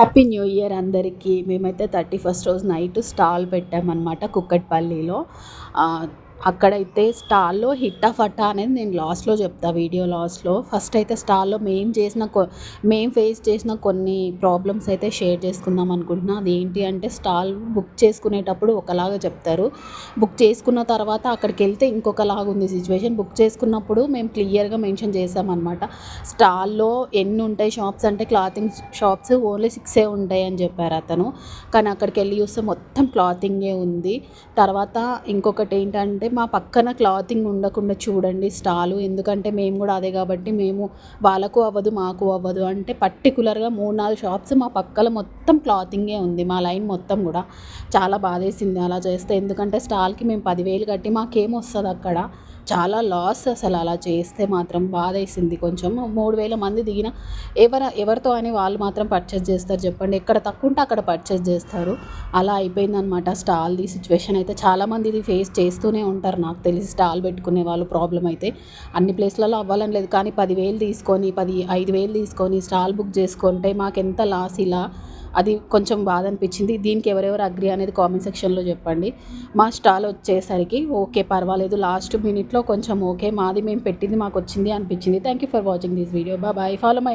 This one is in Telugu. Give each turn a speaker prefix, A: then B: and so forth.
A: హ్యాపీ న్యూ ఇయర్ అందరికీ. మేమైతే థర్టీ ఫస్ట్ రోజు నైట్ స్టాల్ పెట్టామన్నమాట కుక్కట్పల్లిలో. అక్కడైతే స్టాల్లో హిట్టా ఫట్టా అనేది నేను లాస్ట్లో చెప్తా వీడియో లాస్ట్లో. ఫస్ట్ అయితే స్టాల్లో మేము చేసిన కొ మేము ఫేస్ చేసిన కొన్ని ప్రాబ్లమ్స్ అయితే షేర్ చేసుకుందాం అనుకుంటున్నా. అదేంటి అంటే స్టాల్ బుక్ చేసుకునేటప్పుడు ఒకలాగా చెప్తారు. బుక్ చేసుకున్న తర్వాత అక్కడికి వెళ్తే ఇంకొకలాగా ఉంది సిచ్యువేషన్. బుక్ చేసుకున్నప్పుడు మేము క్లియర్గా మెన్షన్ చేసామన్నమాట స్టాల్లో ఎన్ని ఉంటాయి షాప్స్ అంటే క్లాతింగ్ షాప్స్ ఓన్లీ సిక్సే ఉంటాయి అని చెప్పారు అతను. కానీ అక్కడికి వెళ్ళి చూస్తే మొత్తం క్లాతింగే ఉంది. తర్వాత ఇంకొకటి ఏంటంటే మా పక్కన క్లాతింగ్ ఉండకుండా చూడండి స్టాలు. ఎందుకంటే మేము కూడా అదే కాబట్టి మేము వాళ్ళకు అవ్వదు మాకు అవ్వదు. అంటే పర్టికులర్గా మూడు నాలుగు షాప్స్ మా పక్కల మొత్తం క్లాతింగే ఉంది. మా లైన్ మొత్తం కూడా చాలా బాధేసింది అలా చేస్తే. ఎందుకంటే స్టాల్కి మేము పదివేలు కట్టి మాకేం వస్తుంది అక్కడ చాలా లాస్ అసలు అలా చేస్తే మాత్రం బాధేసింది. కొంచెం మూడు వేల మంది దిగిన ఎవర ఎవరితో అని వాళ్ళు మాత్రం పర్చేస్ చేస్తారు చెప్పండి. ఎక్కడ తక్కువ ఉంటే అక్కడ పర్చేస్ చేస్తారు. అలా అయిపోయిందనమాట స్టాల్ది సిచ్యువేషన్ అయితే. చాలామంది ఇది ఫేస్ చేస్తూనే ఉంటారు నాకు తెలిసి. స్టాల్ పెట్టుకునే వాళ్ళు ప్రాబ్లం అయితే. అన్ని ప్లేస్లలో అవ్వాలని లేదు. కానీ పదివేలు తీసుకొని పది ఐదు వేలు తీసుకొని స్టాల్ బుక్ చేసుకుంటే మాకెంత లాస్ ఇలా అది కొంచెం బాధ అనిపించింది దీనికి ఎవరెవరు అగ్రి అనేది కామెంట్ సెక్షన్లో చెప్పండి. మా స్టాల్ వచ్చేసరికి ఓకే పర్వాలేదు. లాస్ట్ మినిట్లో కొంచెం ఓకే మాది మేము పెట్టింది మాకు వచ్చింది అనిపించింది. Thank you for watching this video bye follow my